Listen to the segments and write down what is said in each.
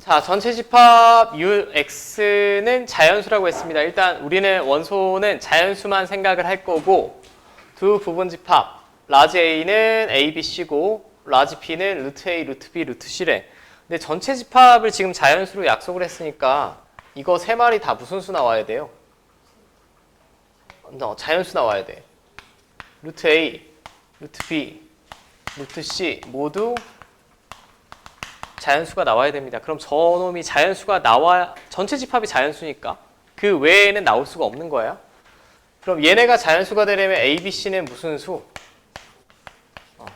자, 전체 집합 UX는 자연수라고 했습니다. 일단 우리는 원소는 자연수만 생각을 할 거고 두 부분 집합 라지 A는 A, B, C고 라지 B는 루트 A, 루트 B, 루트 C래. 근데 전체 집합을 지금 자연수로 약속을 했으니까 이거 세 마리 다 무슨 수 나와야 돼요? 어, 자연수 나와야 돼. 루트 A, 루트 B, 루트 C 모두 자연수가 나와야 됩니다. 그럼 저놈이 자연수가 나와 전체 집합이 자연수니까 그 외에는 나올 수가 없는 거예요. 그럼 얘네가 자연수가 되려면 A, B, C는 무슨 수? 어.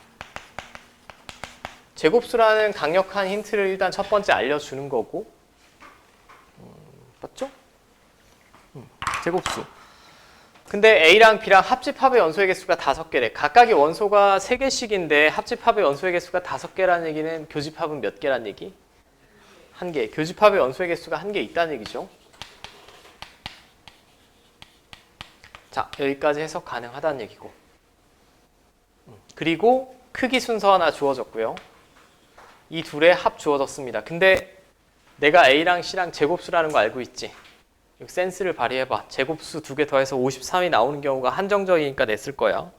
제곱수라는 강력한 힌트를 일단 첫 번째 알려주는 거고 음, 맞죠? 음, 제곱수. 근데 A랑 B랑 합집합의 원소의 개수가 다섯 개래. 각각의 원소가 세 개씩인데 합집합의 원소의 개수가 다섯 개라는 얘기는 교집합은 몇 개란 얘기? 한 개. 교집합의 원소의 개수가 한 개 있다는 얘기죠. 자, 여기까지 해석 가능하다는 얘기고. 음, 그리고 크기 순서 하나 주어졌고요. 이 둘의 합 주어졌습니다. 근데 내가 A랑 C랑 제곱수라는 거 알고 있지? 센스를 발휘해봐. 제곱수 두 개 더해서 53이 나오는 경우가 한정적이니까 냈을 거야.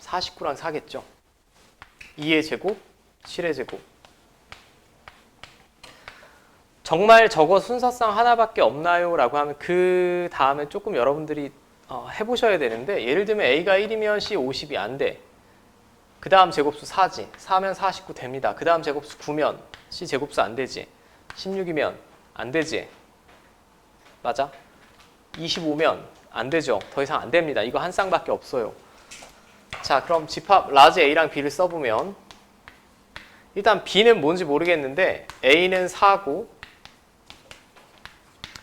49랑 4겠죠. 2의 제곱, 7의 제곱. 정말 저거 순서상 하나밖에 없나요? 라고 하면 그 다음에 조금 여러분들이 어, 해보셔야 되는데 예를 들면 A가 1이면 C 50이 안 돼. 그 다음 제곱수 4지. 4면 49 됩니다. 그 다음 제곱수 9면 C 제곱수 안 되지. 16이면 안 되지. 맞아? 25면 안 되죠. 더 이상 안 됩니다. 이거 한 쌍밖에 없어요. 자, 그럼 집합 라지 A랑 B를 써보면 일단 B는 뭔지 모르겠는데 A는 4고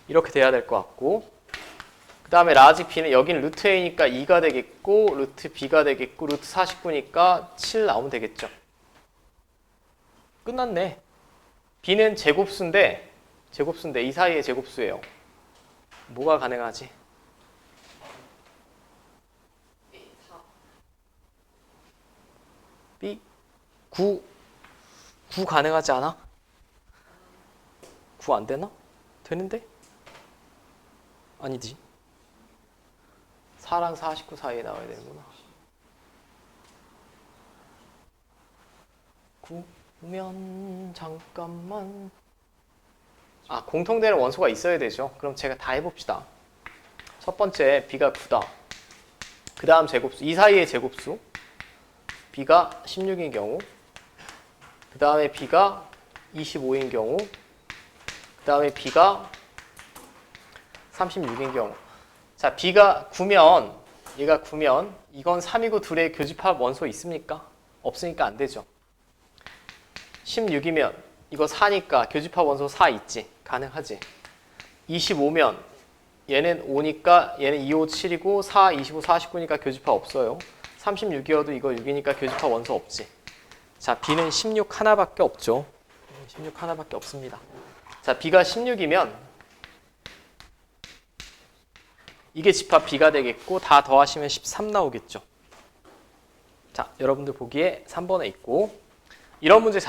이렇게 돼야 될 것 같고 그 다음에 라지 B는 여기는 루트 A니까 2가 되겠고 루트 B가 되겠고 루트 49니까 7 나오면 되겠죠. 끝났네. B는 제곱수인데 제곱수인데 이 사이에 제곱수예요. 뭐가 가능하지? B 9 9 가능하지 않아? 9 안 되나? 되는데? 아니지. 4랑 49 사이에 나와야 되는구나. 9면 잠깐만. 아, 공통되는 원소가 있어야 되죠. 그럼 제가 다 해봅시다. 첫 번째, b가 9다. 그 다음 제곱수, 이 사이의 제곱수. b가 16인 경우. 그 다음에 b가 25인 경우. 그 다음에 b가 36인 경우. 자, b가 9면, 얘가 9면, 이건 3이고 둘의 교집합 원소 있습니까? 없으니까 안 되죠. 16이면, 이거 4니까 교집합 원소 4 있지. 가능하지. 25면 얘는 5니까 얘는 2, 5, 7이고 4, 25, 49니까 교집합 없어요. 36이어도 이거 6이니까 교집합 원소 없지. 자, B는 16 하나밖에 없죠. 16 하나밖에 없습니다. 자, B가 16이면 이게 집합 B가 되겠고 다 더하시면 13 나오겠죠. 자, 여러분들 보기에 3번에 있고 이런 문제